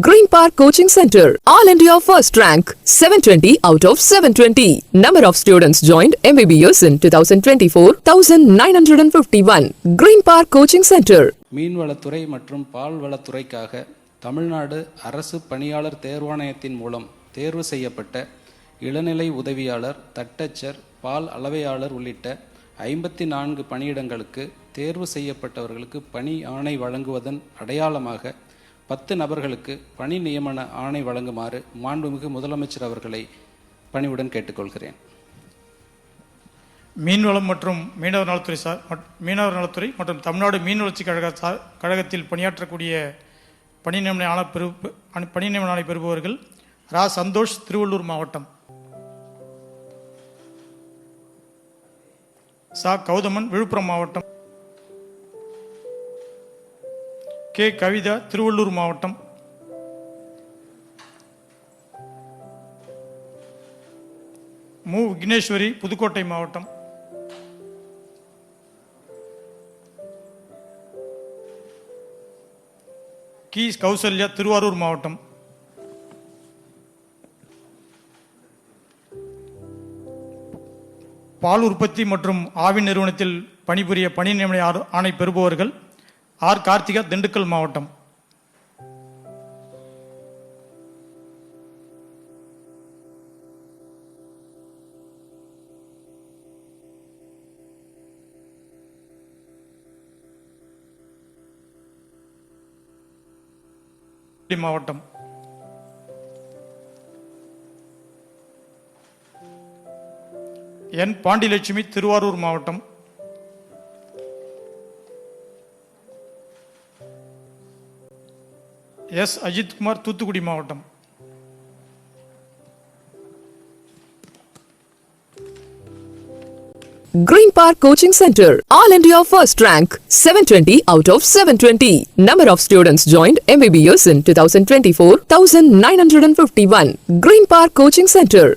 Green park coaching centre all India first rank seven twenty out of seven twenty number of students join MBBS in two thousand twenty four thousand nine hundred and fifty one green park coaching centre மீன்வளத்துறை மற்றும் பால்வளத்துறைக்காக தமிழ்நாடு அரசு பணியாளர் தேர்வாணையத்தின் மூலம் தேர்வு செய்யப்பட்ட இளநிலை உதவியாளர் தட்டச்சர் பால் அளவையாளர் உள்ளிட்ட ஐம்பத்தி நான்கு பணியிடங்களுக்கு தேர்வு செய்யப்பட்டவர்களுக்கு பணி ஆணை வழங்குவதன் அடையாளமாக பத்து நபர்களுக்கு பணி நியமன ஆணை வழங்குமாறு மாண்புமிகு முதலமைச்சர் அவர்களை பணிவுடன் கேட்டுக்கொள்கிறேன். மீன்வளம் மற்றும் மீனவர் நலத்துறை சார் மீனவர் நலத்துறை மற்றும் தமிழ்நாடு மீன் வளர்ச்சி கழக சார் கழகத்தில் பணியாற்றக்கூடிய பணி நியமன ஆணை பெறு பணி நியமன ஆணை பெறுபவர்கள் ரா. சந்தோஷ் திருவள்ளூர் மாவட்டம். சா. கௌதமன் விழுப்புரம் மாவட்டம். கே. கவிதா திருவள்ளூர் மாவட்டம். மு. விக்னேஸ்வரி புதுக்கோட்டை மாவட்டம். கி. கௌசல்யா திருவாரூர் மாவட்டம். பால் உற்பத்தி மற்றும் ஆவின் நிறுவனத்தில் பணிபுரிய பணி நியமன ஆணை பெறுபவர்கள் ஆர் கார்த்திகா திண்டுக்கல் மாவட்டம். மாவட்டம். என் பாண்டிலட்சுமி திருவாரூர் மாவட்டம். எஸ் அஜித்குமார் தூத்துக்குடி மாவட்டம் Green Park Coaching Center, All India First Rank, 720 out of 720. Number of students joined MBBS in 2024, 1951. Green Park Coaching Center.